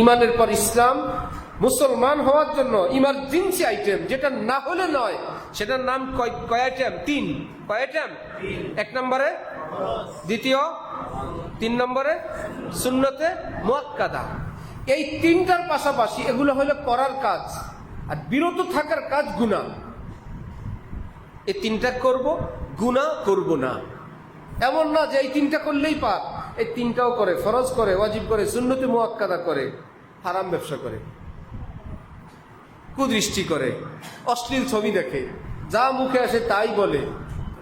ইমানের পর ইসলাম, মুসলমান হওয়ার জন্য ইমার্জেন্সি আইটেম যেটা না হলে নয়, সেটার নাম কয় আইটেম তিন। কয় আইটেম এক নম্বরে, দ্বিতীয়, তিন নম্বরে শূন্যতে মুয়াক্কাদা। এই তিনটার পাশাপাশি এগুলো হলো করার কাজ, আর বিরত থাকার কাজ গুণা এই তিনটা করব গুণা করব না। এমন না যে এই তিনটা করলেই পাপ। এই তিনটাও করে, ফরজ করে, ওয়াজিব করে, সুন্নতি মুয়াক্কাদা করে, হারাম ব্যবসা করে। কুদৃষ্টি করে, অশ্লীল ছবি দেখে, যা মুখে আসে তাই বলে।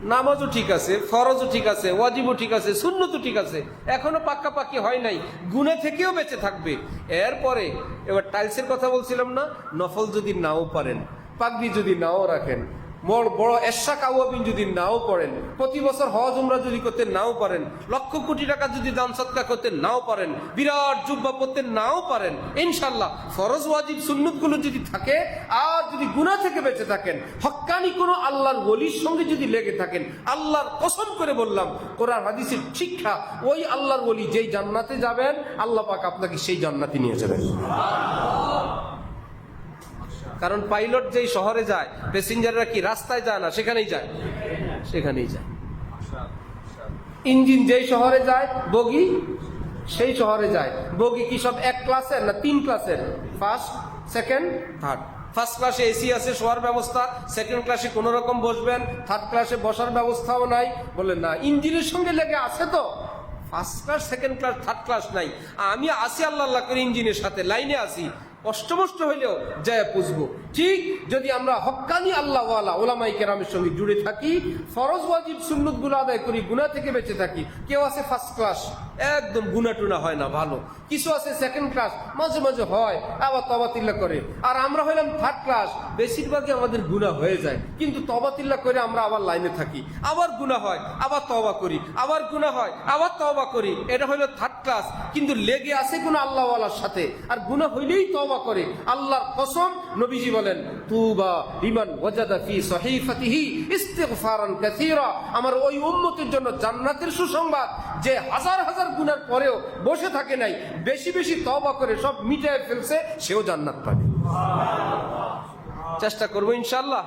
নামাজও ঠিক আছে, ফরজও ঠিক আছে, ওয়াজিবও ঠিক আছে, সুন্নতও ঠিক আছে, এখনও পাক্কাপাক্কি হয় নাই, গুণা থেকেও বেঁচে থাকবে। এরপরে, এবার টাইলসের কথা বলছিলাম না, নফল যদি নাও পারেন, পাগড়ি যদি নাও রাখেন বড় বড় এশা কাউয়াবিন যদি নাও পড়েন প্রতি বছর হজ উমরা যদি করতে নাও পারেন, লক্ষ কোটি টাকা যদি দান সৎকা করতে নাও পারেন, বিরাট জুব্বা পড়তে নাও পারেন ইনশাল্লাহ ফরজ, ওয়াজিব, সুন্নতগুলো যদি থাকে, আর যদি গুনাহ থেকে বেঁচে থাকেন, হক্কানি কোনো আল্লাহর ওলির সঙ্গে যদি লেগে থাকেন, আল্লাহর কসম করে বললাম, কোরআন, হাদিসের শিক্ষা, ওই আল্লাহর ওলি যেই জান্নাতে যাবেন, আল্লাহ পাক আপনাকে সেই জান্নাতে নিয়ে যাবেন। কারণ পাইলট যেই শহরে যায়, প্যাসেঞ্জাররা কি রাস্তায় যায় না? সেখানেই যায়। সেখানেই যায়। ইঞ্জিন যেই শহরে যায়, বগি সেই শহরে যায়। বগি কি সব এক ক্লাসের না তিন ক্লাসের? ফার্স্ট সেকেন্ড থার্ড ফার্স্ট ক্লাসে এসি আছে, শোয়ার ব্যবস্থা। সেকেন্ড ক্লাসে কোনো রকম বসবেন। থার্ড ক্লাসে বসার ব্যবস্থাও নাই। বললেন না, ইঞ্জিনের সঙ্গে লেগে আছে তো? First class second class third class নাই। আমি আসি আল্লাহ আল্লাহ করে ইঞ্জিনের সাথে, লাইনে আসি। কষ্ট মষ্ট হইলেও যায় পুষবো ঠিক যদি আমরা হক্কানি আল্লাহওয়ালা ওলামাই কেরামের সঙ্গে জুড়ে থাকি, ফরজ ওয়াজিব সুন্নতগুলো আদায় করি গুনা থেকে বেঁচে থাকি, কেউ আছে ফার্স্ট ক্লাস একদম গুণা টুনা হয় না, ভালো। কিছু আছে সেকেন্ড ক্লাস মাঝে মাঝে হয়, আবার তবাতিল্লা করে। আর আমরা হইলাম থার্ড ক্লাস বেশিরভাগই আমাদের গুণা হয়ে যায়। কিন্তু তবাতিল্লা করে আমরা আবার লাইনে থাকি। আবার গুণা হয়, আবার তবা করি, আবার গুণা হয়, আবার তবা করি। এটা হইল থার্ড ক্লাস কিন্তু লেগে আছে কোন আল্লাহওয়ালার সাথে। আর গুণা হইলেই তবা করে। আল্লাহর কসম, নবীজি বলেন, তুবা বিমান ওয়াজাদা আমার ওই উম্মতের জন্য জান্নাতের সুসংবাদ যে হাজার হাজার গুনার পরেও বসে থাকে নাই, বেশি বেশি তবা করে সব মিটায় ফেলছে, সেও জান্নাত পাবে। চেষ্টা করব ইনশাল্লাহ